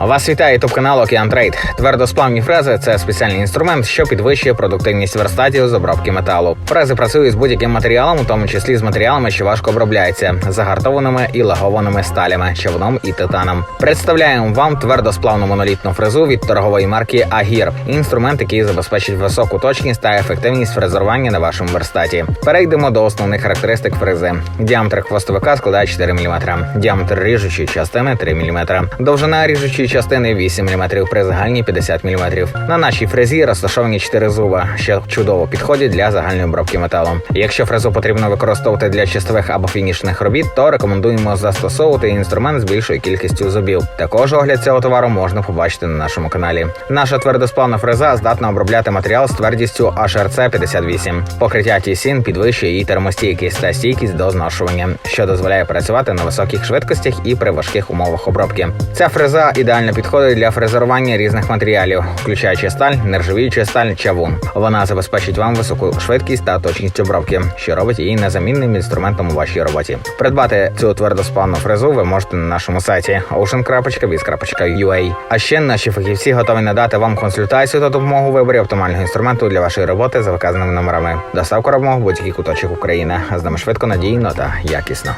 Вас вітає ютуб канал Океан Трейд. Твердосплавні фрези це спеціальний інструмент, що підвищує продуктивність верстатів з обробки металу. Фрези працюють з будь-яким матеріалом, у тому числі з матеріалами, що важко обробляються, загартованими і лагованими сталями, човном і титаном. Представляємо вам твердосплавну монолітну фрезу від торгової марки Агір. Інструмент, який забезпечить високу точність та ефективність фрезерування на вашому верстаті. Перейдемо до основних характеристик фрези. Діаметр хвостовика складає 4 мм, діаметр ріжучої частини 3 мм, довжина ріжучої частини 8 мм при загальній 50 мм. На нашій фрезі розташовані 4 зуба, що чудово підходять для загальної обробки металу. Якщо фрезу потрібно використовувати для чистових або фінішних робіт, то рекомендуємо застосовувати інструмент з більшою кількістю зубів. Також огляд цього товару можна побачити на нашому каналі. Наша твердосплавна фреза здатна обробляти матеріал з твердістю HRC 58. Покриття тісін підвищує її термостійкість та стійкість до зношування, що дозволяє працювати на високих швидкостях і при важких умовах обробки. Ця фреза ідеально підходить для фрезерування різних матеріалів, включаючи сталь, нержавіючу сталь, чавун. Вона забезпечить вам високу швидкість та точність обробки, що робить її незамінним інструментом у вашій роботі. Придбати цю твердоспанну фрезу ви можете на нашому сайті ocean.biz.ua. А ще наші фахівці готові надати вам консультацію та допомогу у виборі оптимального інструменту для вашої роботи за вказаними номерами. Доставка робимо в будь-який куточок України. З нами швидко, надійно та якісно.